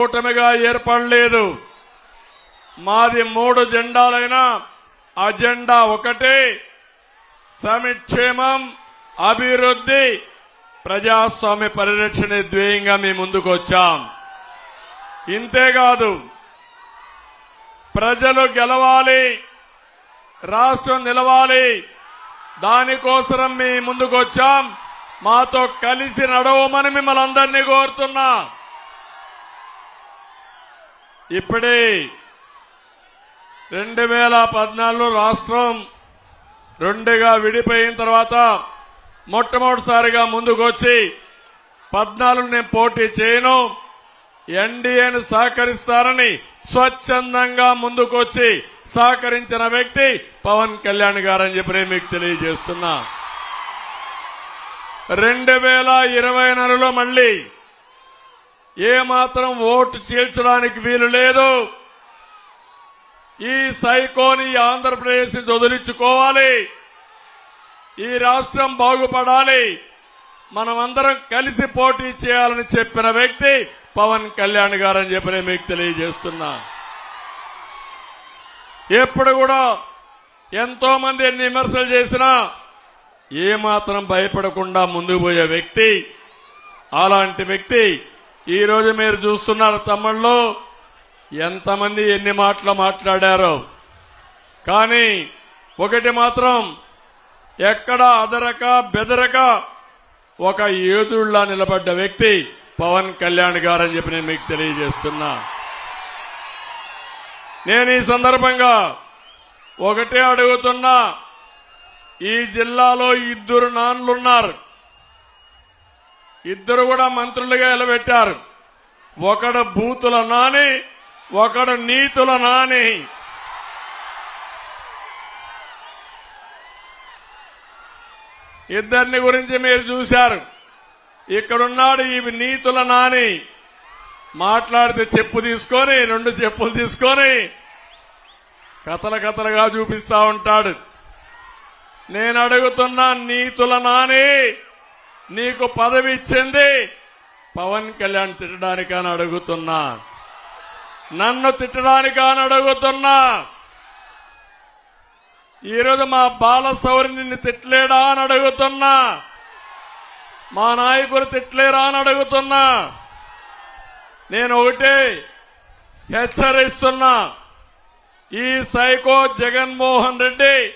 కూటమిగా ఏర్పడలేదు. మాది మూడు జెండాలైన అజెండా ఒకటే. సమిక్షేమం అభివృద్ధి ప్రజాస్వామ్య పరిరక్షణ ధ్యేయంగా మీ ముందుకు వచ్చాం ఇంతేకాదు ప్రజలు గెలవాలి రాష్ట్రం నిలవాలి దానికోసం మీ ముందుకు వచ్చాం మాతో కలిసి నడవమని మిమ్మల్ని అందరినీ కోరుతున్నా. ఇప్పుడే రెండు వేల పద్నాలుగులో రాష్ట్రం రెండుగా విడిపోయిన తర్వాత మొట్టమొదటిసారిగా ముందుకొచ్చి పద్నాలుగు నేను పోటీ చేయను. ఎన్డీఏను సహకరిస్తారని స్వచ్ఛందంగా ముందుకొచ్చి సహకరించిన వ్యక్తి పవన్ కళ్యాణ్ గారని చెప్పి మీకు తెలియజేస్తున్నా. రెండు వేల ఇరవై నెలలో మళ్ళీ ఏ మాత్రం ఓటు చీల్చడానికి వీలు లేదు. ఈ సైకోని ఆంధ్రప్రదేశ్ని వదిలించుకోవాలి. ఈ రాష్ట్రం బాగుపడాలి. మనమందరం కలిసి పోటీ చేయాలని చెప్పిన వ్యక్తి పవన్ కళ్యాణ్ గారని చెప్పి నేను మీకు తెలియజేస్తున్నా. ఎప్పుడు కూడా ఎంతో మంది ఎన్ని విమర్శలు చేసినా ఏమాత్రం భయపడకుండా ముందుకు పోయే వ్యక్తి అలాంటి వ్యక్తి ఈరోజు మీరు చూస్తున్నారు తమ్ముళ్ళు ఎంతమంది ఎన్ని మాటలు మాట్లాడారో. కానీ ఒకటి మాత్రం ఎక్కడ అదరక బెదరక ఒక ఏదుళ్ళా నిలబడ్డ వ్యక్తి పవన్ కళ్యాణ్ గారని చెప్పి నేను మీకు తెలియజేస్తున్నా. నేను ఈ సందర్భంగా ఒకటే అడుగుతున్నా ఈ జిల్లాలో ఇద్దరు నాన్లున్నారు. ఇద్దరు కూడా మంత్రులుగా నిలబెట్టారు. ఒకడు బూతుల నాని ఒకడు నీతుల నాని. ఇద్దరిని గురించి మీరు చూశారు. ఇక్కడున్నాడు ఈ నీతుల నాని. మాట్లాడితే చెప్పు తీసుకొని రెండు చెప్పులు తీసుకొని కథల కథలుగా చూపిస్తా ఉంటాడు. నేను అడుగుతున్నా నీతుల నాని! నీకు పదవి ఇచ్చింది. పవన్ కళ్యాణ్ తిట్టడానికని అడుగుతున్నా. నన్ను తిట్టడానికని అడుగుతున్నా. ఈరోజు మా బాలసౌరి నిన్ను తిట్టలేడా అని అడుగుతున్నా. మా నాయకులు తిట్టలేరా అని అడుగుతున్నా. నేను ఒకటే హెచ్చరిస్తున్నా. ఈ సైకో జగన్మోహన్ రెడ్డి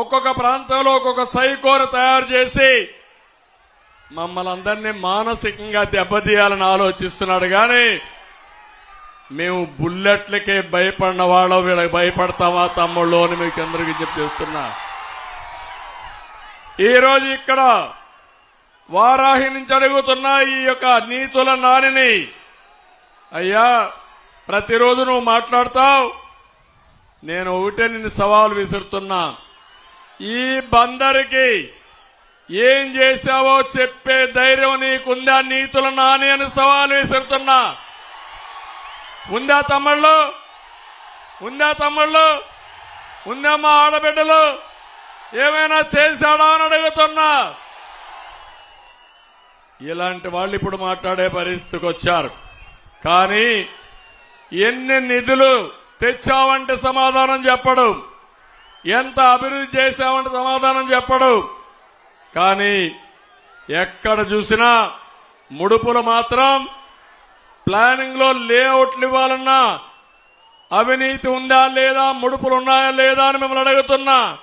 ఒక్కొక్క ప్రాంతంలో ఒక్కొక్క సైకోర తయారు చేసి మమ్మల్ని అందరినీ మానసికంగా దెబ్బతీయాలని ఆలోచిస్తున్నాడు కానీ మేము బుల్లెట్లకే భయపడిన వాళ్ళం వీళ్ళకి భయపడతామా తమ్ముళ్ళు అని మీకు అందరికీ చెప్పేస్తున్నా. ఈరోజు ఇక్కడ వారాహి నుంచి అడుగుతున్న ఈ యొక్క నీతుల నానిని అయ్యా ప్రతిరోజు నువ్వు మాట్లాడతావు నేను ఒకటే నిన్ను సవాలు విసురుతున్నా. ఈ బందరికి ఏం చేశావో చెప్పే ధైర్యం నీకుందా? నీతుల నాని అని సవాలు విసురుతున్నా. ఉందా తమ్ముళ్ళు? ఉందా తమ్ముళ్ళు? ఉందా మా ఆడబిడ్డలు? ఏమైనా చేశాడా అని అడుగుతున్నా. ఇలాంటి వాళ్ళు ఇప్పుడు మాట్లాడే పరిస్థితికి వచ్చారు. కానీ ఎన్ని నిధులు తెచ్చావంటే సమాధానం చెప్పడం. ఎంత అభివృద్ధి చేశామంటే సమాధానం చెప్పడు. కానీ ఎక్కడ చూసినా ముడుపులు మాత్రం ప్లానింగ్లో లేఅవుట్లు ఇవ్వాలన్నా అవినీతి ఉందా లేదా ముడుపులు ఉన్నాయా లేదా అని మిమ్మల్ని అడుగుతున్నా.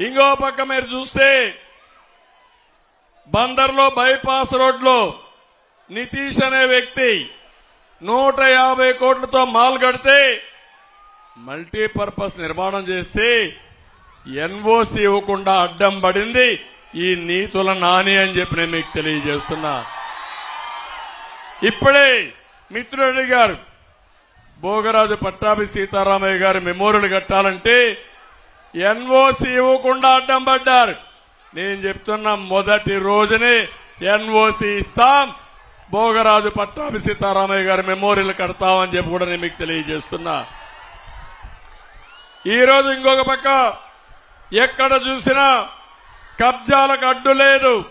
ఇంకో పక్క మీరు చూస్తే బందర్లో బైపాస్ రోడ్లో నితీష్ అనే వ్యక్తి నూట యాభై కోట్లతో మాల్ కడితే మల్టీపర్పస్ నిర్మాణం చేసి ఎన్ఓసి ఇవ్వకుండా అడ్డం పడింది. ఈ నీతుల నాని అని చెప్పి నేను మీకు తెలియజేస్తున్నా. ఇప్పుడే మిత్రుడి గారు భోగరాజు పట్టాభి సీతారామయ్య గారి మెమోరియల్ కట్టాలంటే ఎన్ఓసి ఇవ్వకుండా అడ్డం పడ్డారు. నేను చెప్తున్న మొదటి రోజునే ఎన్ఓసి ఇస్తాం. భోగరాజు పట్టాభి సీతారామయ్య గారి మెమోరియల్ కడతామని చెప్పి కూడా నేను మీకు తెలియజేస్తున్నా. ఈ రోజు ఇంకొక పక్క ఎక్కడ చూసినా కబ్జాలకు అడ్డు లేదు.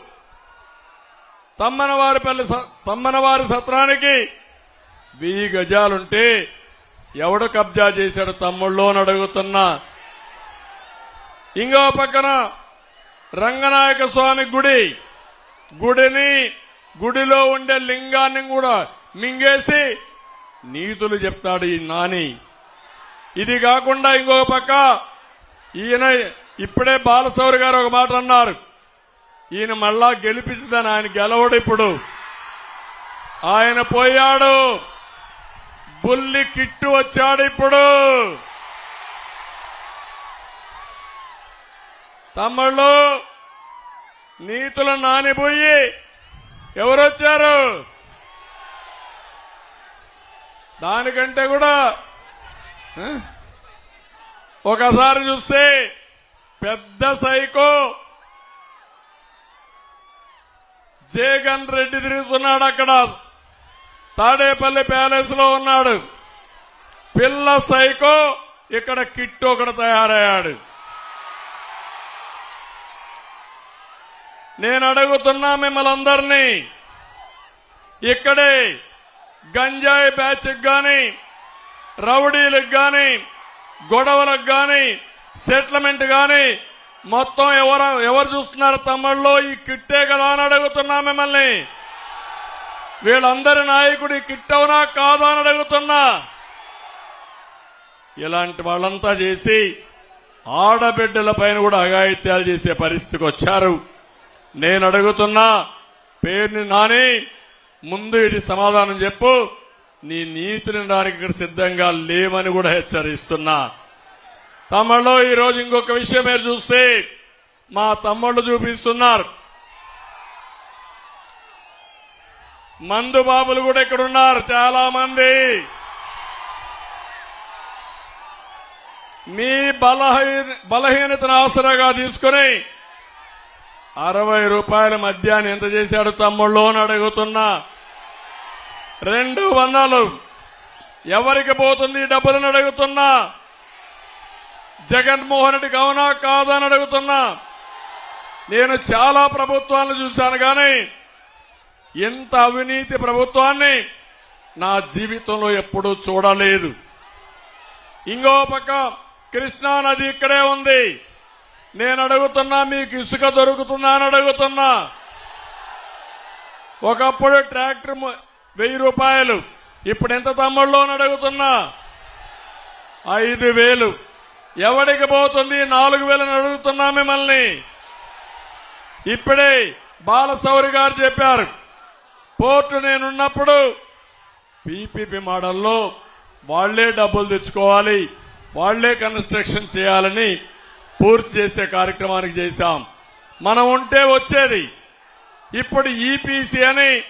తమ్మనవారిపల్లి స- తమ్మనవారి సత్రానికి వెయ్యి గజాలుంటే ఎవడు కబ్జా చేశాడు తమ్ముళ్ళోని అడుగుతున్నా. ఇంకో పక్కన రంగనాయక స్వామి గుడి. గుడిని గుడిలో ఉండే లింగాన్ని కూడా మింగేసి నీతులు చెప్తాడు ఈ నాని. ఇది కాకుండా ఇంకొక పక్క ఈయన ఇప్పుడే బాలశౌరి గారు ఒక మాట అన్నారు. ఈయన మళ్ళా గెలిపించదని ఆయన గెలవడు ఇప్పుడు. ఆయన పోయాడు. బుల్లి కిట్టు వచ్చాడు ఇప్పుడు. తమ్ముళ్ళు నీతులు నానిపోయి ఎవరొచ్చారు? దానికంటే కూడా ఒకసారి చూస్తే పెద్ద సైకో. జగన్ రెడ్డి తిరుగుతున్నాడు అక్కడ. తాడేపల్లి ప్యాలెస్లో ఉన్నాడు. పిల్ల సైకో ఇక్కడ కిట్టు ఒకడు తయారయ్యాడు. నేను అడుగుతున్నా మిమ్మల్ని అందరినీ. ఇక్కడే గంజాయి బ్యాచ్కి కానీ రౌడీలకు కానీ గొడవలకు కానీ సెటిల్మెంట్ కానీ మొత్తం ఎవరు ఎవరు చూస్తున్నారు తమ్ముళ్ళు? ఈ కిట్టే కదా అని అడుగుతున్నా మిమ్మల్ని. వీళ్ళందరి నాయకుడు ఈ కాదా అని అడుగుతున్నా. ఇలాంటి వాళ్ళంతా చేసి ఆడబిడ్డల పైన కూడా అఘాయిత్యాలు చేసే పరిస్థితికి వచ్చారు. నేను అడుగుతున్నా పేరుని నాని ముందు ఇది సమాధానం చెప్పు. నీ నీతిని దానికి ఇక్కడ సిద్ధంగా లేవని కూడా హెచ్చరిస్తున్నా. తమ్ముళ్ళు ఈరోజు ఇంకొక విషయం మీరు చూస్తే మా తమ్ముళ్ళు చూపిస్తున్నారు. మందు బాబులు కూడా ఇక్కడ ఉన్నారు చాలా మంది మీ బలహీన బలహీనతను ఆసరాగా తీసుకుని అరవై రూపాయల మద్యాన్ని ఎంత చేశాడు తమ్ముళ్ళు అని అడుగుతున్నా. రెండు వందలు. ఎవరికి పోతుంది డబ్బులను అడుగుతున్నా? జగన్మోహన్ రెడ్డికి అవునా కాదా అని అడుగుతున్నా. నేను చాలా ప్రభుత్వాలను చూశాను కానీ ఇంత అవినీతి ప్రభుత్వాన్ని నా జీవితంలో ఎప్పుడూ చూడలేదు. ఇంకో పక్క కృష్ణా నది ఇక్కడే ఉంది. నేను అడుగుతున్నా మీకు ఇసుక దొరుకుతుందా అని అడుగుతున్నా. ఒకప్పుడు ట్రాక్టర్ వెయ్యి రూపాయలు. ఇప్పుడు ఎంత తమ్ముళ్ళు అని అడుగుతున్నా? ఐదు వేలు. ఎవడికి పోతుంది? నాలుగు వేలని అడుగుతున్నా మిమ్మల్ని. ఇప్పుడే బాలసౌరి గారు చెప్పారు పోర్టు నేనున్నప్పుడు పీపీపీ మోడల్లో వాళ్ళే డబ్బులు తెచ్చుకోవాలి వాళ్ళే కన్స్ట్రక్షన్ చేయాలని పూర్తి చేసే కార్యక్రమానికి చేశాం. మనం ఉంటే వచ్చేది. ఇప్పుడు ఈపీసీ అని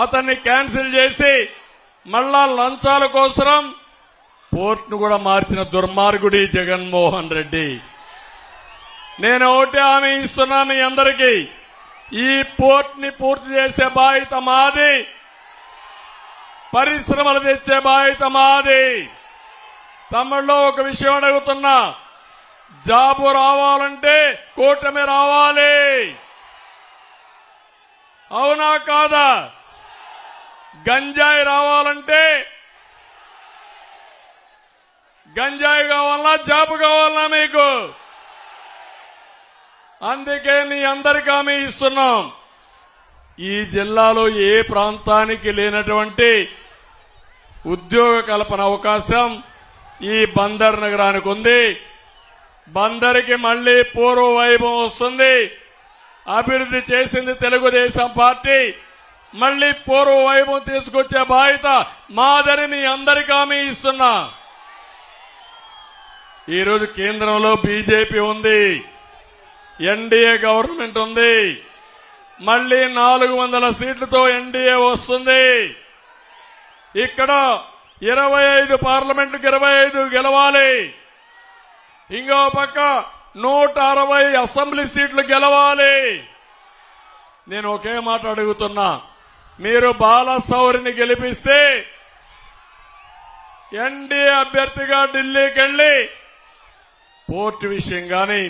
అతన్ని క్యాన్సిల్ చేసి మళ్ళా లంచాల కోసరం పోర్ట్ను కూడా మార్చిన దుర్మార్గుడి జగన్మోహన్ రెడ్డి. నేను ఒకటి హామీ ఇస్తున్నా మీ అందరికీ. ఈ పోర్ట్ని పూర్తి చేసే బాధ్యత మాది. పరిశ్రమలు తెచ్చే బాధ్యత మాది. తమిళ్ళో ఒక విషయం అడుగుతున్నా. జాబు రావాలంటే కూటమి రావాలి. అవునా కాదా? గంజాయి రావాలంటే గంజాయి కావాలన్నా జాబు కావాలన్నా మీకు? అందుకే మీ అందరికీ హామీ ఇస్తున్నాం. ఈ జిల్లాలో ఏ ప్రాంతానికి లేనటువంటి ఉద్యోగ కల్పన అవకాశం ఈ బందర్ నగరానికి ఉంది. బందరికి మళ్ళీ పూర్వ వైభవం వస్తుంది. అభివృద్ధి చేసింది తెలుగుదేశం పార్టీ. మళ్ళీ పూర్వ వైభవం తీసుకొచ్చే బాధ్యత మాదని మీ అందరికీ హామీ ఇస్తున్నా. ఈరోజు కేంద్రంలో బీజేపీ ఉంది. ఎన్డీఏ గవర్నమెంట్ ఉంది. మళ్ళీ నాలుగు వందల సీట్లతో ఎన్డీఏ వస్తుంది. ఇక్కడ ఇరవై ఐదు పార్లమెంట్కి ఇరవై ఐదు గెలవాలి. ఇంకో పక్క నూట అరవై అసెంబ్లీ సీట్లు గెలవాలి. నేను ఒకే మాట అడుగుతున్నా. మీరు బాలసౌరిని గెలిపిస్తే ఎన్డీఏ అభ్యర్థిగా ఢిల్లీకి వెళ్ళి పోర్టు విషయం కానీ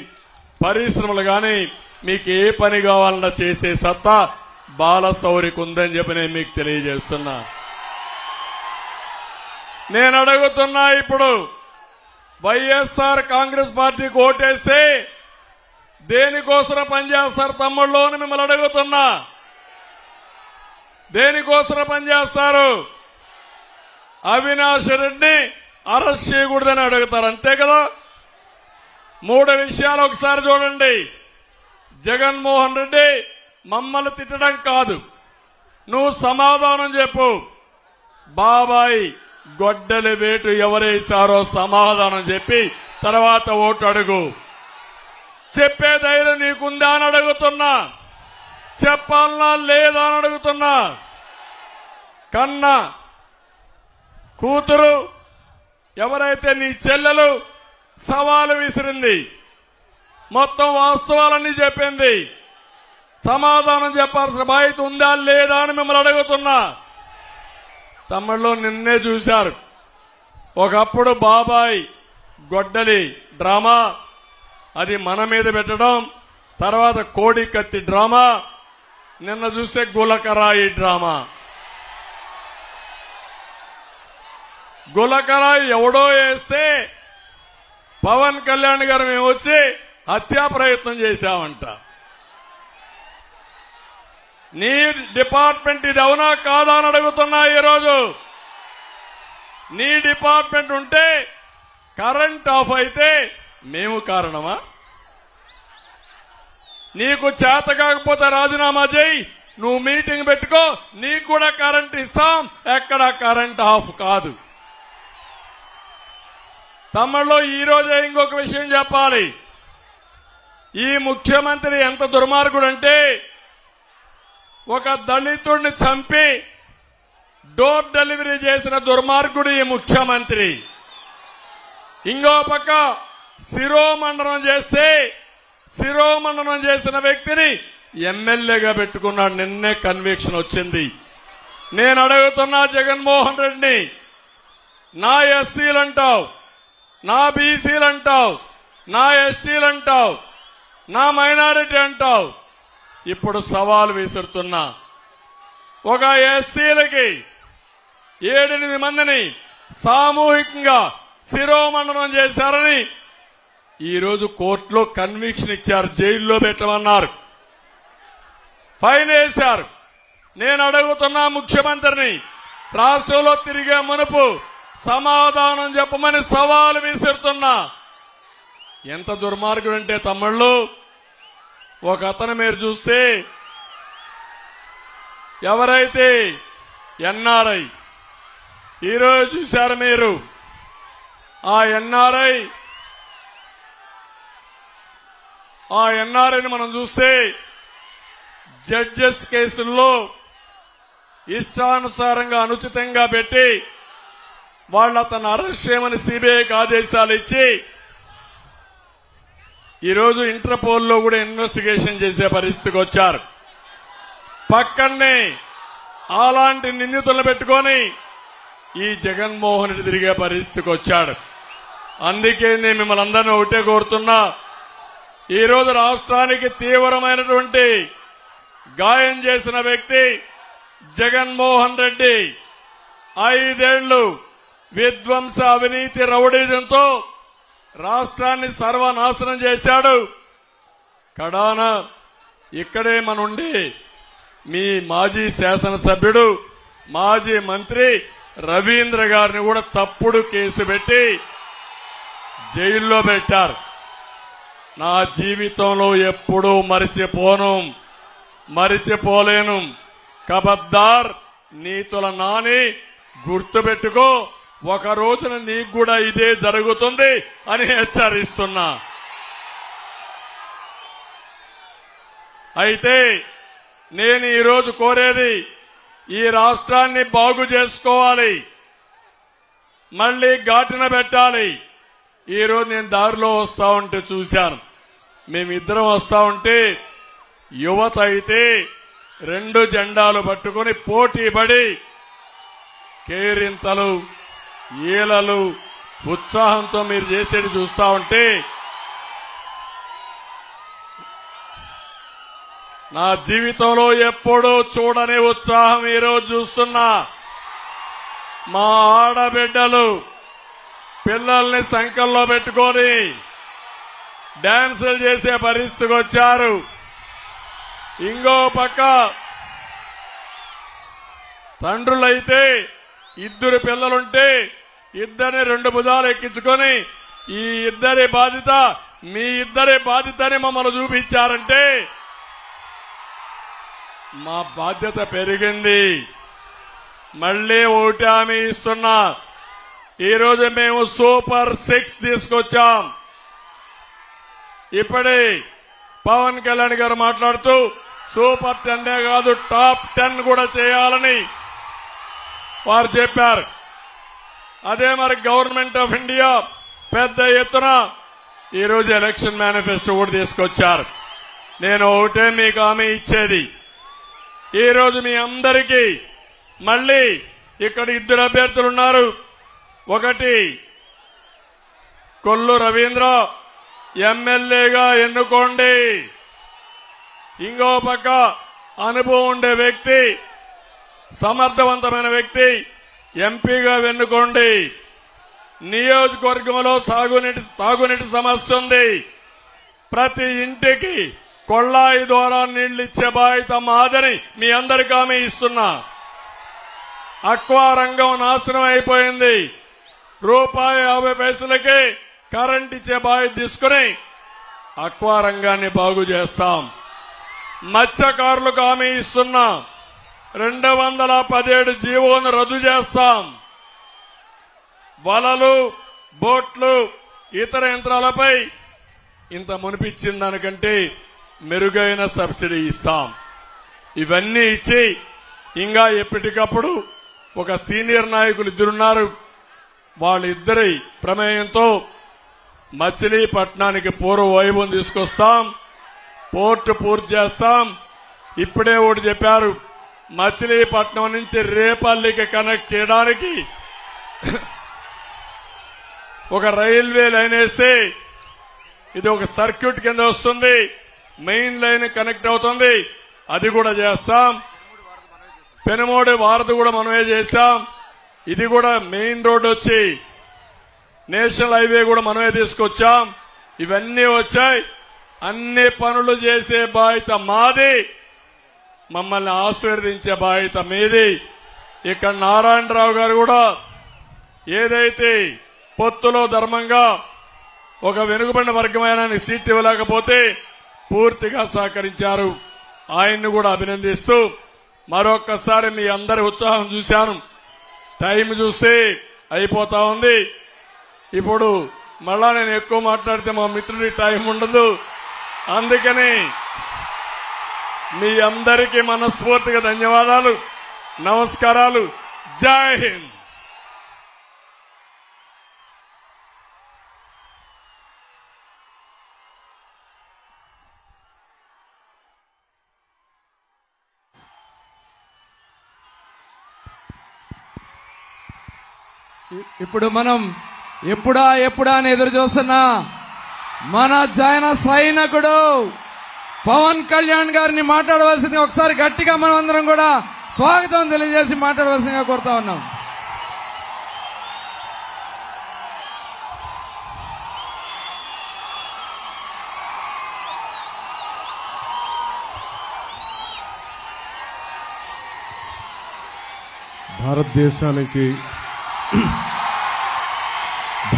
పరిశ్రమలు కానీ మీకు ఏ పని కావాలన్నా చేసే సత్తా బాలసౌరికి ఉందని చెప్పి నేను మీకు తెలియజేస్తున్నా. నేను అడుగుతున్నా ఇప్పుడు వైఎస్ఆర్ కాంగ్రెస్ పార్టీకి ఓటేస్తే దేనికోసం పనిచేస్తారు తమ్ముళ్ళు మిమ్మల్ని అడుగుతున్నా. దేనికోసం పనిచేస్తారు? అవినాష్ రెడ్డి అరెస్ట్ చేయకూడదని అడుగుతారు. అంతే కదా? మూడు విషయాలు ఒకసారి చూడండి. జగన్మోహన్ రెడ్డి మమ్మల్ని తిట్టడం కాదు. నువ్వు సమాధానం చెప్పు. బాబాయ్ గొడ్డలి వేటు ఎవరేశారో సమాధానం చెప్పి తర్వాత ఓటు అడుగు. చెప్పే ధైర్యం నీకుందా అని అడుగుతున్నా. చెప్పాలనా లేదా అని అడుగుతున్నా. కన్న కూతురు ఎవరైతే నీ చెల్లెలు సవాలు విసిరింది మొత్తం వాస్తవాలన్నీ చెప్పింది సమాధానం చెప్పాల్సిన బాధ్యత ఉందా లేదా అని మిమ్మల్ని అడుగుతున్నా. తమిళలో నిన్నే చూశారు. ఒకప్పుడు బాబాయ్ గొడ్డలి డ్రామా అది మన మీద పెట్టడం తర్వాత కోడి కత్తి డ్రామా నిన్న చూస్తే గులకరాయి డ్రామా. గులకరాయి ఎవడో వేస్తే పవన్ కళ్యాణ్ గారు మేము వచ్చి హత్యా ప్రయత్నం చేశామంట. నీ డిపార్ట్మెంట్ ఇది అవునా కాదా అని అడుగుతున్నా ఈరోజు. నీ డిపార్ట్మెంట్ ఉంటే కరెంట్ ఆఫ్ అయితే మేము కారణమా? నీకు చేత కాకపోతే రాజీనామా చేయి. నువ్వు మీటింగ్ పెట్టుకో నీకు కూడా కరెంట్ ఇస్తాం. ఎక్కడ కరెంట్ ఆఫ్ కాదు. తమ్ముళ్ళు ఈరోజే ఇంకొక విషయం చెప్పాలి. ఈ ముఖ్యమంత్రి ఎంత దుర్మార్గుడు అంటే ఒక దళితుడిని చంపి డోర్ డెలివరీ చేసిన దుర్మార్గుడు ఈ ముఖ్యమంత్రి. ఇంకో పక్క శిరోమండనం చేస్తే శిరోమండనం చేసిన వ్యక్తిని ఎమ్మెల్యేగా పెట్టుకున్నాడు. నిన్నే కన్విక్షన్ వచ్చింది. నేను అడుగుతున్నా జగన్మోహన్ రెడ్డిని. నా ఎస్సీలు అంటావు నా బీసీలు అంటావు నా ఎస్టీలు అంటావు నా మైనారిటీ అంటావు. ఇప్పుడు సవాలు విసురుతున్నా. ఒక ఎస్సీలకి ఏడెనిమిది మందిని సామూహికంగా శిరోమండనం చేశారని ఈరోజు కోర్టులో కన్విక్షన్ ఇచ్చారు జైల్లో పెట్టమన్నారు. ఫైన్ వేశారు. నేను అడుగుతున్నా ముఖ్యమంత్రిని రాష్ట్రంలో తిరిగే మునుపు సమాధానం చెప్పమని సవాలు విసురుతున్నా. ఎంత దుర్మార్గుడు అంటే తమ్ముళ్ళు ఒక అతను మీరు చూస్తే ఎవరైతే ఎన్ఆర్ఐ ఈరోజు చూశారు మీరు ఆ ఎన్ఆర్ఐ ఆ ఎన్ఆర్ఐని మనం చూస్తే జడ్జెస్ కేసుల్లో ఇష్టానుసారంగా అనుచితంగా పెట్టి వాళ్ళు అతను అరెస్ట్ చేయమని సిబిఐకి ఆదేశాలు ఇచ్చి ఈరోజు ఇంటర్పోల్లో కూడా ఇన్వెస్టిగేషన్ చేసే పరిస్థితికి వచ్చారు. పక్కనే అలాంటి నిందితులను పెట్టుకొని ఈ జగన్మోహన్ రెడ్డి తిరిగే పరిస్థితికి వచ్చాడు. అందుకే నేను మిమ్మల్ని అందరినీ ఒకటే కోరుతున్నా ఈరోజు రాష్ట్రానికి తీవ్రమైనటువంటి గాయం చేసిన వ్యక్తి జగన్మోహన్ రెడ్డి. ఐదేళ్ళు విధ్వంస అవినీతి రౌడీజంతో రాష్ట్రాన్ని సర్వనాశనం చేశాడు. కడాన ఇక్కడే మనుండి మీ మాజీ శాసనసభ్యుడు మాజీ మంత్రి రవీంద్ర గారిని కూడా తప్పుడు కేసు పెట్టి జైల్లో పెట్టారు. నా జీవితంలో ఎప్పుడూ మరిచిపోను మరిచిపోలేను. కబద్దార్ నీతుల నాని గుర్తుపెట్టుకో ఒక రోజున నీకు కూడా ఇదే జరుగుతుంది అని హెచ్చరిస్తున్నా. అయితే నేను ఈరోజు కోరేది ఈ రాష్ట్రాన్ని బాగు చేసుకోవాలి. మళ్ళీ ఘాటున పెట్టాలి. ఈరోజు నేను దారిలో వస్తా ఉంటే చూశాను. మేమిద్దరం వస్తా ఉంటే యువత అయితే రెండు జెండాలు పట్టుకొని పోటీ పడి కేరింతలు ఈలలు ఉత్సాహంతో మీరు చేసేది చూస్తా ఉంటే నా జీవితంలో ఎప్పుడూ చూడని ఉత్సాహం ఈరోజు చూస్తున్నా. మా ఆడబిడ్డలు పిల్లల్ని సంకల్లో పెట్టుకొని డ్యాన్సులు చేసే పరిస్థితికి వచ్చారు. ఇంకో పక్క తండ్రులైతే ఇద్దరు పిల్లలుంటే ఇద్దరిని రెండు భుజాలు ఎక్కించుకొని ఈ ఇద్దరి బాధ్యత మీ ఇద్దరి బాధ్యతని మమ్మల్ని చూపించారంటే మా బాధ్యత పెరిగింది. మళ్ళీ ఓటామి ఇస్తున్నా ఈరోజు మేము సూపర్ సిక్స్ తీసుకొచ్చాం. ఇప్పుడే పవన్ కళ్యాణ్ గారు మాట్లాడుతూ సూపర్ టెన్నే కాదు టాప్ టెన్ కూడా చేయాలని వారు చెప్పారు. అదే మరి గవర్నమెంట్ ఆఫ్ ఇండియా పెద్ద ఎత్తున ఈరోజు ఎలక్షన్ మేనిఫెస్టో కూడా తీసుకొచ్చారు. నేను ఒకటే మీకు హామీ ఇచ్చేది. ఈరోజు మీ అందరికీ మళ్ళీ ఇక్కడ ఇద్దరు అభ్యర్థులు ఉన్నారు. ఒకటి. కొల్లు రవీంద్ర ఎమ్మెల్యేగా ఎన్నుకోండి. ఇంకో పక్క అనుభవం ఉండే వ్యక్తి సమర్థవంతమైన వ్యక్తి ఎంపీగా ఎన్నుకోండి నియోజకవర్గంలో సాగునీటి తాగునీటి సమస్య ఉంది. ప్రతి ఇంటికి కొళ్ళాయి ద్వారా నీళ్ళు ఇచ్చే బాధ్యత మాదని మీ అందరికీ హామీ ఇస్తున్నా. అక్వా రంగం నాశనం అయిపోయింది. రూపాయి యాభై పైసలకి కరెంట్ ఇచ్చే బాధ్యత తీసుకుని అక్వా రంగాన్ని బాగు చేస్తాం. మత్స్యకారులకు హామీ ఇస్తున్నా రెండు వందల పదిహేడు జీవోను రద్దు చేస్తాం. వలలు బోట్లు ఇతర యంత్రాలపై ఇంత మునిపించిన దానికంటే మెరుగైన సబ్సిడీ ఇస్తాం. ఇవన్నీ ఇచ్చి ఇంకా ఎప్పటికప్పుడు ఒక సీనియర్ నాయకులు ఇద్దరున్నారు. వాళ్ళిద్దరి ప్రమేయంతో మచిలీపట్నానికి పూర్వ వైభవం తీసుకొస్తాం. పోర్టు పూర్తి చేస్తాం. ఇప్పుడే ఒకటి చెప్పారు మచిలీపట్నం నుంచి రేపల్లికి కనెక్ట్ చేయడానికి ఒక రైల్వే లైన్ వేస్తే ఇది ఒక సర్క్యూట్ కింద వస్తుంది. మెయిన్ లైన్ కనెక్ట్ అవుతుంది. అది కూడా చేస్తాం. పెనుమోడి వారధి కూడా మనమే చేశాం. ఇది కూడా మెయిన్ రోడ్ వచ్చి నేషనల్ హైవే కూడా మనమే తీసుకొచ్చాం. ఇవన్నీ వచ్చాయి. అన్ని పనులు చేసే బాధ్యత మాది. మమ్మల్ని ఆశీర్వదించే బాధ్యత మీది. ఇక్కడ నారాయణరావు గారు కూడా ఏదైతే పొత్తులో ధర్మంగా ఒక వెనుకబడిన వర్గమైన సీట్ ఇవ్వలేకపోతే పూర్తిగా సహకరించారు. ఆయన్ని కూడా అభినందిస్తూ మరొక్కసారి మీ అందరి ఉత్సాహం చూశాను. టైం చూస్తే అయిపోతా ఉంది. ఇప్పుడు మళ్ళా నేను ఎక్కువ మాట్లాడితే మా మిత్రుడి టైం ఉండదు. అందుకని మీ అందరికీ మనస్ఫూర్తిగా ధన్యవాదాలు నమస్కారాలు. జై హింద్. ఇప్పుడు మనం ఎప్పుడా ఎప్పుడా అని ఎదురు చూస్తున్నా మన జైన సైనికుడు పవన్ కళ్యాణ్ గారిని మాట్లాడవలసింది ఒకసారి గట్టిగా మనం అందరం కూడా స్వాగతం తెలియజేసి మాట్లాడవలసిందిగా కోరుతా ఉన్నాం. భారతదేశానికి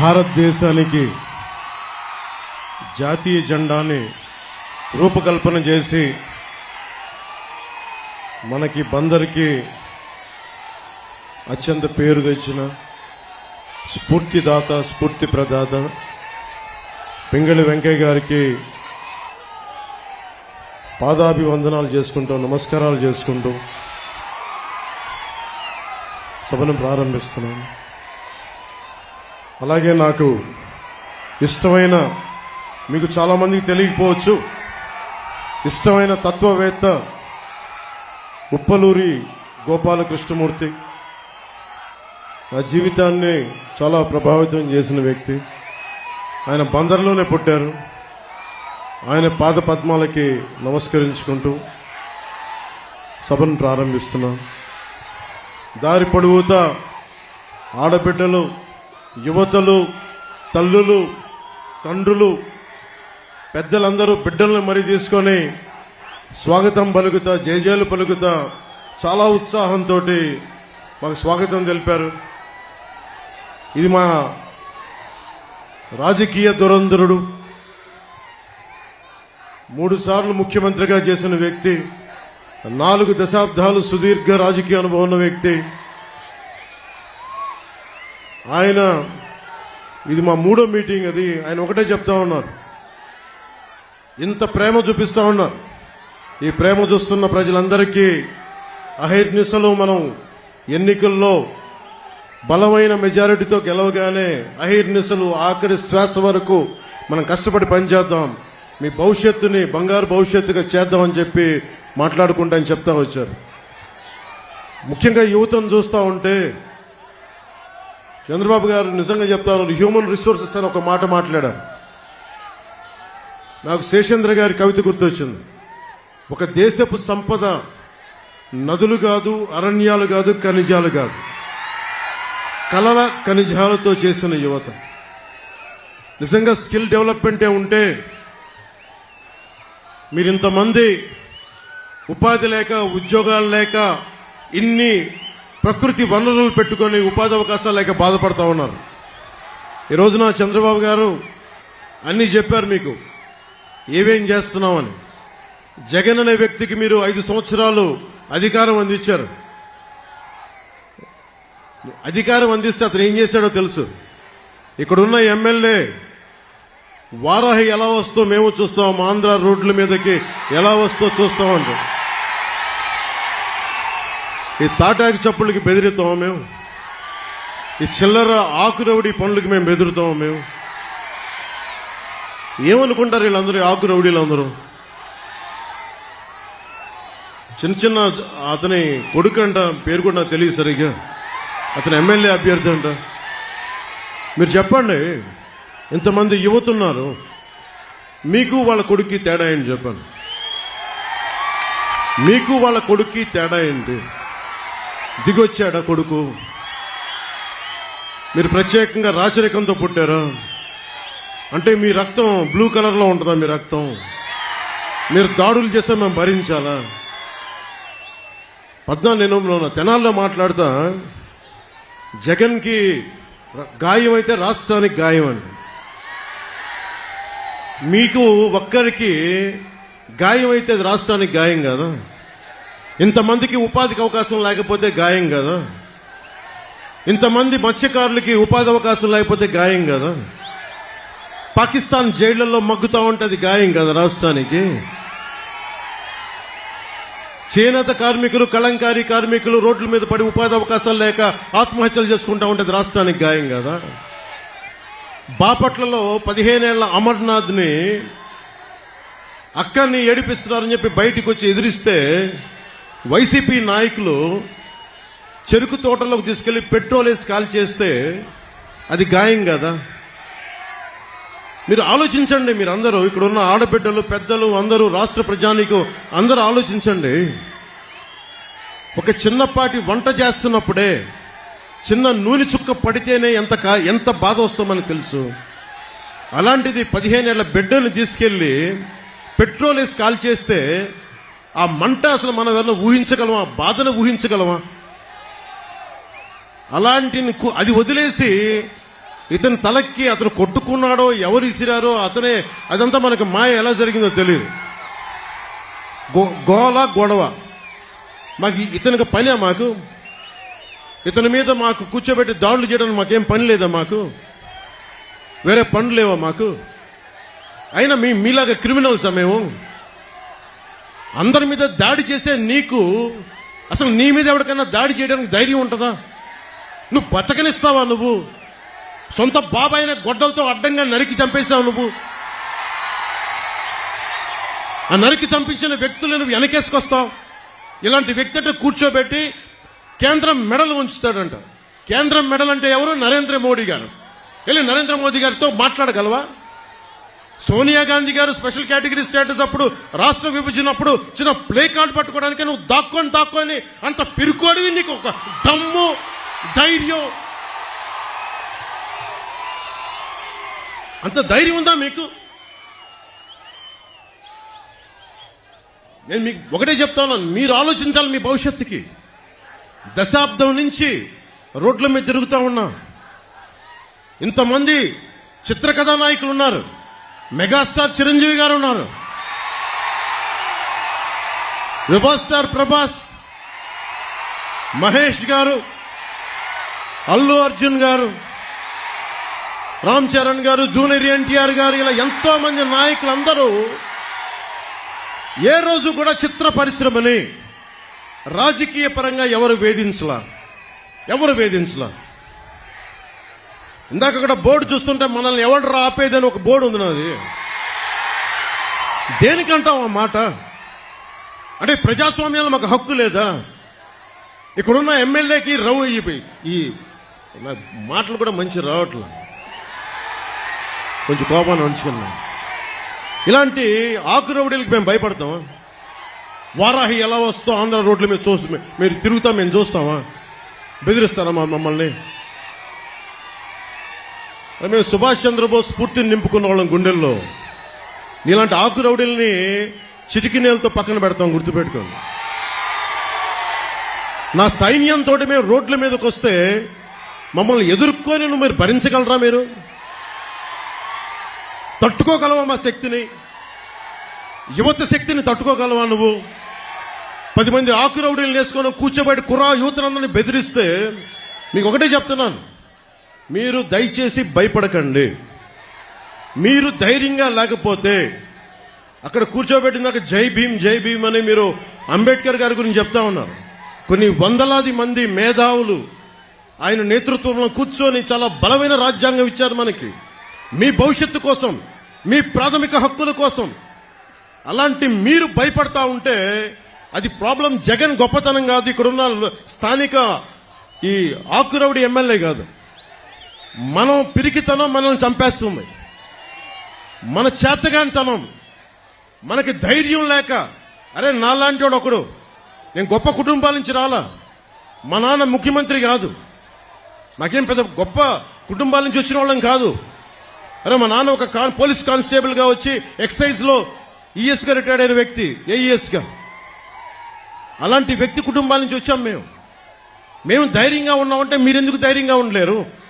భారతదేశానికి జాతీయ జెండాని రూపకల్పన చేసి మనకి బందరికి అత్యంత పేరు తెచ్చిన స్ఫూర్తిదాత స్ఫూర్తి ప్రదాత పింగళి వెంకయ్య గారికి పాదాభివందనాలు చేసుకుంటూ నమస్కారాలు చేసుకుంటూ సభను ప్రారంభిస్తున్నాను. అలాగే నాకు ఇష్టమైన మీకు చాలామందికి తెలియకపోవచ్చు ఇష్టమైన తత్వవేత్త ఉప్పలూరి గోపాలకృష్ణమూర్తి. నా జీవితాన్ని చాలా ప్రభావితం చేసిన వ్యక్తి. ఆయన బందర్లోనే పుట్టారు. ఆయన పాద పద్మాలకి నమస్కరించుకుంటూ సభను ప్రారంభిస్తున్నాం. దారి పొడవుతా ఆడబిడ్డలు యువతలు తల్లులు తండ్రులు పెద్దలందరూ బిడ్డలను మరి తీసుకొని స్వాగతం పలుకుతా జయజయలు పలుకుతా చాలా ఉత్సాహంతో మాకు స్వాగతం తెలిపారు. ఇది మా రాజకీయ దురంధరుడు మూడుసార్లు ముఖ్యమంత్రిగా చేసిన వ్యక్తి నాలుగు దశాబ్దాలు సుదీర్ఘ రాజకీయ అనుభవం ఉన్న వ్యక్తి ఆయన ఇది మా మూడో మీటింగ్ అది. ఆయన ఒకటే చెప్తా ఉన్నారు. ఇంత ప్రేమ చూపిస్తూ ఉన్నారు. ఈ ప్రేమ చూస్తున్న ప్రజలందరికీ అహర్నిశలు మనం ఎన్నికల్లో బలమైన మెజారిటీతో గెలవగానే అహిర్నిశలు ఆఖరి శ్వాస వరకు మనం కష్టపడి పనిచేద్దాం. మీ భవిష్యత్తుని బంగారు భవిష్యత్తుగా చేద్దామని చెప్పి మాట్లాడుకుంటా అని చెప్తా వచ్చారు. ముఖ్యంగా యువతను చూస్తూ ఉంటే చంద్రబాబు గారు నిజంగా చెప్తారు హ్యూమన్ రిసోర్సెస్ అని ఒక మాట మాట్లాడారు. నాకు శేషేంద్ర గారి కవిత గుర్తొచ్చింది. ఒక దేశపు సంపద నదులు కాదు అరణ్యాలు కాదు ఖనిజాలు కాదు. కలల ఖనిజాలతో చేసిన యువత. నిజంగా స్కిల్ డెవలప్మెంటే ఉంటే మీరు ఇంతమంది ఉపాధి లేక ఉద్యోగాలు లేక ఇన్ని ప్రకృతి వనరులు పెట్టుకొని ఉపాధి అవకాశాలు లేక బాధపడతా ఉన్నారు. ఈ రోజున చంద్రబాబు గారు అన్నీ చెప్పారు మీకు. ఏవేం చేస్తున్నామని. జగన్ అనే వ్యక్తికి మీరు ఐదు సంవత్సరాలు అధికారం అందించారు. అధికారం అందిస్తే అతను ఏం చేశాడో తెలుసు. ఇక్కడున్న ఎమ్మెల్యే వారాహి ఎలా వస్తో మేము చూస్తాం ఆంధ్ర రోడ్ల మీదకి ఎలా వస్తో చూస్తామంటారు ఈ తాటాకి చప్పుళ్ళకి బెదిరితాము మేము? ఈ చిల్లర ఆకురవుడి పనులకి మేము బెదురుతాము మేము? ఏమనుకుంటారు వీళ్ళందరూ ఈ ఆకు రౌడీలందరూ? చిన్న చిన్న అతని కొడుకు అంట పేరు కూడా నాకు తెలియదు సరిగ్గా. అతను ఎమ్మెల్యే అభ్యర్థి అంట. మీరు చెప్పండి ఇంతమంది యువతున్నారు మీకు వాళ్ళ కొడుక్కి తేడా ఏంటి చెప్పండి? మీకు వాళ్ళ కొడుక్కి తేడా ఏంటి? దిగొచ్చాడా కొడుకు? మీరు ప్రత్యేకంగా రాచరికంతో పుట్టారా? అంటే మీ రక్తం బ్లూ కలర్లో ఉంటుందా మీ రక్తం? మీరు దాడులు చేస్తే మేము భరించాలా? పద్నాలుగు నేను తెనాల్లో మాట్లాడతా జగన్కి గాయం అయితే రాష్ట్రానికి గాయం అండి మీకు ఒక్కరికి గాయం అయితే అది రాష్ట్రానికి గాయం కదా? ఇంతమందికి ఉపాధికి అవకాశం లేకపోతే గాయం కదా. ఇంతమంది మత్స్యకారులకి ఉపాధి అవకాశం లేకపోతే గాయం కదా. పాకిస్తాన్ జైళ్ళలో మగ్గుతూ ఉంటుంది గాయం కదా రాష్ట్రానికి. చేనేత కార్మికులు కళంకారీ కార్మికులు రోడ్ల మీద పడి ఉపాధి అవకాశాలు లేక ఆత్మహత్యలు చేసుకుంటా ఉంటుంది రాష్ట్రానికి గాయం కదా. బాపట్లలో పదిహేనేళ్ళ అమర్నాథ్ని అక్కడిని ఏడిపిస్తున్నారని చెప్పి బయటికి వచ్చి ఎదిరిస్తే వైసీపీ నాయకులు చెరుకు తోటలోకి తీసుకెళ్ళి పెట్రోల్ వేసి కాల్ చేస్తే అది గాయం కదా? మీరు ఆలోచించండి మీరు అందరూ. ఇక్కడ ఉన్న ఆడబిడ్డలు పెద్దలు అందరూ రాష్ట్ర ప్రజానికి అందరూ ఆలోచించండి. ఒక చిన్నపాటి వంట చేస్తున్నప్పుడే చిన్న నూనె చుక్క పడితేనే ఎంత కా ఎంత బాధ వస్తామని తెలుసు. అలాంటిది పదిహేనేళ్ళ బిడ్డలు తీసుకెళ్ళి పెట్రోల్ వేసి కాల్ చేస్తే ఆ మంట అసలు మనం ఎవరైనా ఊహించగలమా? ఆ బాధను ఊహించగలమా? అలాంటి అది వదిలేసి ఇతని తలకి అతను కొట్టుకున్నాడో ఎవరు ఇసిరారో అతనే అదంతా మనకు మాయ ఎలా జరిగిందో తెలియదు. గో- గోల గొడవ. మాకు ఇతనికి పనే మాకు. ఇతని మీద మాకు కూర్చోబెట్టి దాడులు చేయడానికి మాకేం పని లేదా మాకు? వేరే పనులు లేవా మాకు? అయినా మీ మీలాగా క్రిమినల్స్ మేము? అందరి మీద దాడి చేసే నీకు అసలు నీ మీద ఎవరికైనా దాడి చేయడానికి ధైర్యం ఉంటుందా? నువ్వు బతకనిస్తావా నువ్వు? సొంత బాబాయిన గొడ్డలతో అడ్డంగా నరికి చంపేశావు నువ్వు. ఆ నరికి చంపించిన వ్యక్తులను నువ్వు వెనకేసుకొస్తావు. ఇలాంటి వ్యక్తి అంటే కూర్చోబెట్టి కేంద్రం మెడలు ఉంచుతాడంట. కేంద్రం మెడల్ అంటే ఎవరు? నరేంద్ర మోడీ గారు. వెళ్ళి నరేంద్ర మోదీ గారితో మాట్లాడగలవా? సోనియా గాంధీ గారు స్పెషల్ కేటగిరీ స్టేటస్ అప్పుడు రాష్ట్ర విభజన అప్పుడు చిన్న ప్లే కార్డ్ పట్టుకోవడానికి నువ్వు దాక్కొని దాక్కొని అంత పిరుకోడివి నీకు ఒక దమ్ము ధైర్యం. అంత ధైర్యం ఉందా మీకు? నేను మీకు ఒకటే చెప్తాను మీరు ఆలోచించాలి మీ భవిష్యత్తుకి. దశాబ్దం నుంచి రోడ్ల మీద తిరుగుతా ఉన్నా. ఇంతమంది చిత్రకథా నాయకులు ఉన్నారు. మెగాస్టార్ చిరంజీవి గారు ఉన్నారు. విభా స్టార్ ప్రభాస్ మహేష్ గారు అల్లు అర్జున్ గారు రామ్ చరణ్ గారు జూనియర్ ఎన్టీఆర్ గారు ఇలా ఎంతో మంది నాయకులందరూ ఏ రోజు కూడా చిత్ర పరిశ్రమని రాజకీయ పరంగా ఎవరు వేధించలా? ఎవరు వేధించలా? ఇందాక అక్కడ బోర్డు చూస్తుంటే మనల్ని ఎవడు ఆపేదని ఒక బోర్డు ఉంది నాది. దేనికంటాం ఆ మాట? అంటే ప్రజాస్వామ్యంలో మాకు హక్కు లేదా? ఇక్కడున్న ఎమ్మెల్యేకి రవ్ అయిపోయి ఈ మాటలు కూడా మంచి రావట్లేదు కొంచెం కోపాన్ని ఉంచుకున్నాం ఇలాంటి ఆకు మేము భయపడతామా వారాహి ఎలా వస్తో ఆంధ్ర రోడ్ల మీద చూస్తూ మీరు తిరుగుతా మేము చూస్తామా? బెదిరిస్తారా మమ్మల్ని? మరి మేము సుభాష్ చంద్రబోస్ స్ఫూర్తిని నింపుకున్న వాళ్ళం గుండెల్లో. నీలాంటి ఆకు రౌడీల్ని చిటికి నేలతో పక్కన పెడతాం గుర్తుపెట్టుకోండి. నా సైన్యంతో మేము రోడ్ల మీదకి వస్తే మమ్మల్ని ఎదుర్కొని నువ్వు మీరు భరించగలరా మీరు? తట్టుకోగలవా మా శక్తిని? యువత శక్తిని తట్టుకోగలవా నువ్వు? పది మంది ఆకురౌడీలు వేసుకొని కూర్చోబెట్టి కుర్రా యువతనందరినీ బెదిరిస్తే మీకు ఒకటే చెప్తున్నాను. మీరు దయచేసి భయపడకండి. మీరు ధైర్యంగా లేకపోతే అక్కడ కూర్చోబెట్టినాక జై భీమ్ జై భీమ్ అని మీరు అంబేద్కర్ గారి గురించి చెప్తా ఉన్నారు. కొన్ని వందలాది మంది మేధావులు ఆయన నేతృత్వంలో కూర్చొని చాలా బలమైన రాజ్యాంగం ఇచ్చారు మనకి. మీ భవిష్యత్తు కోసం మీ ప్రాథమిక హక్కుల కోసం. అలాంటి మీరు భయపడతా ఉంటే అది ప్రాబ్లం జగన్ గొప్పతనం కాదు. ఇక్కడున్న స్థానిక ఈ ఆకురవుడి ఎమ్మెల్యే కాదు. మనం పిరికితనం మనల్ని చంపేస్తుంది. మన చేతగానితనం. మనకి ధైర్యం లేక అరే నాలాంటి వాడు ఒకడు. నేను గొప్ప కుటుంబాల నుంచి రాలా. మా నాన్న ముఖ్యమంత్రి కాదు. నాకేం పెద్ద గొప్ప కుటుంబాల నుంచి వచ్చిన వాళ్ళం కాదు. అరే మా నాన్న ఒక కాన్ పోలీస్ కానిస్టేబుల్గా వచ్చి ఎక్సైజ్లో ఈఎస్గా రిటైర్డ్ అయిన వ్యక్తి ఏఈఎస్గా అలాంటి వ్యక్తి కుటుంబాల నుంచి వచ్చాం మేము. మేము ధైర్యంగా ఉన్నామంటే మీరెందుకు ధైర్యంగా ఉండలేరు?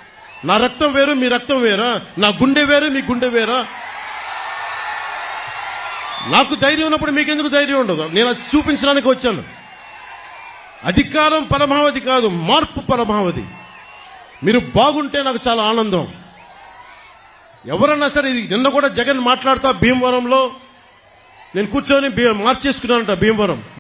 నా రక్తం వేరు మీ రక్తం వేరా? నా గుండె వేరు మీ గుండె వేరా? నాకు ధైర్యం ఉన్నప్పుడు మీకెందుకు ధైర్యం ఉండదు? నేను అది చూపించడానికి వచ్చాను. అధికారం పరమావధి కాదు మార్పు పరమావధి. మీరు బాగుంటే నాకు చాలా ఆనందం. ఎవరన్నా సరే ఇది నిన్న కూడా జగన్ మాట్లాడుతా భీమవరంలో. నేను కూర్చొని మార్చేసుకున్నానంట భీమవరం.